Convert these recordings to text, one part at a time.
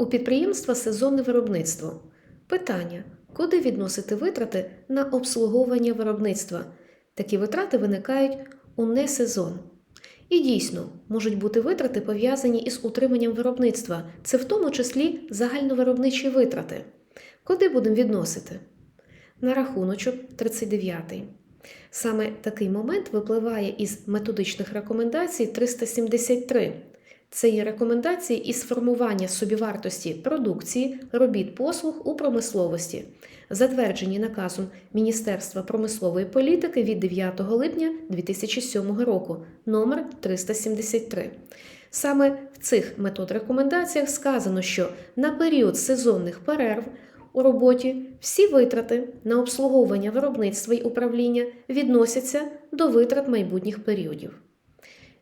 У підприємства сезонне виробництво. Питання: куди відносити витрати на обслуговування виробництва? Такі витрати виникають у несезон. І дійсно можуть бути витрати пов'язані із утриманням виробництва, це в тому числі загальновиробничі витрати. Куди будемо відносити? На рахуночок 39. Саме такий момент випливає із методичних рекомендацій 373. Це є рекомендації із формування собівартості продукції, робіт послуг у промисловості, затверджені наказом Міністерства промислової політики від 9 липня 2007 року номер 373. Саме в цих метод рекомендаціях сказано, що на період сезонних перерв у роботі всі витрати на обслуговування виробництва й управління відносяться до витрат майбутніх періодів.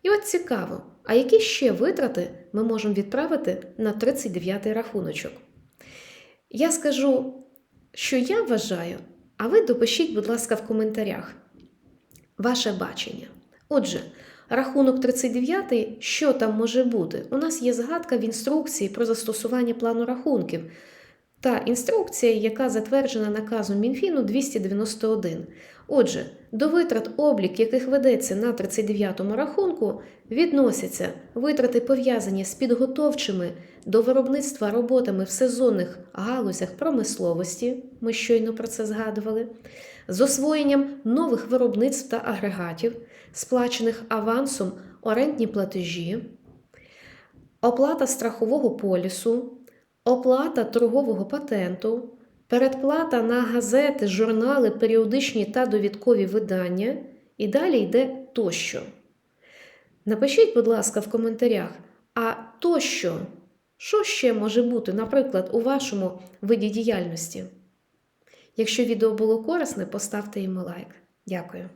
І от цікаво, а які ще витрати ми можемо відправити на 39-й рахуночок? Я скажу, що я вважаю, а ви допишіть, будь ласка, в коментарях ваше бачення. Отже, рахунок 39, що там може бути? У нас є згадка в інструкції про застосування плану рахунків та інструкція, яка затверджена наказом Мінфіну 291. Отже, до витрат облік, яких ведеться на 39-му рахунку, відносяться витрати пов'язані з підготовчими до виробництва роботами в сезонних галузях промисловості, ми щойно про це згадували, з освоєнням нових виробництв та агрегатів, сплачених авансом орендні платежі, оплата страхового полісу, оплата торгового патенту, передплата на газети, журнали, періодичні та довідкові видання, і далі йде тощо. Напишіть, будь ласка, в коментарях, а тощо, що ще може бути, наприклад, у вашому виді діяльності? Якщо відео було корисне, поставте йому лайк. Дякую.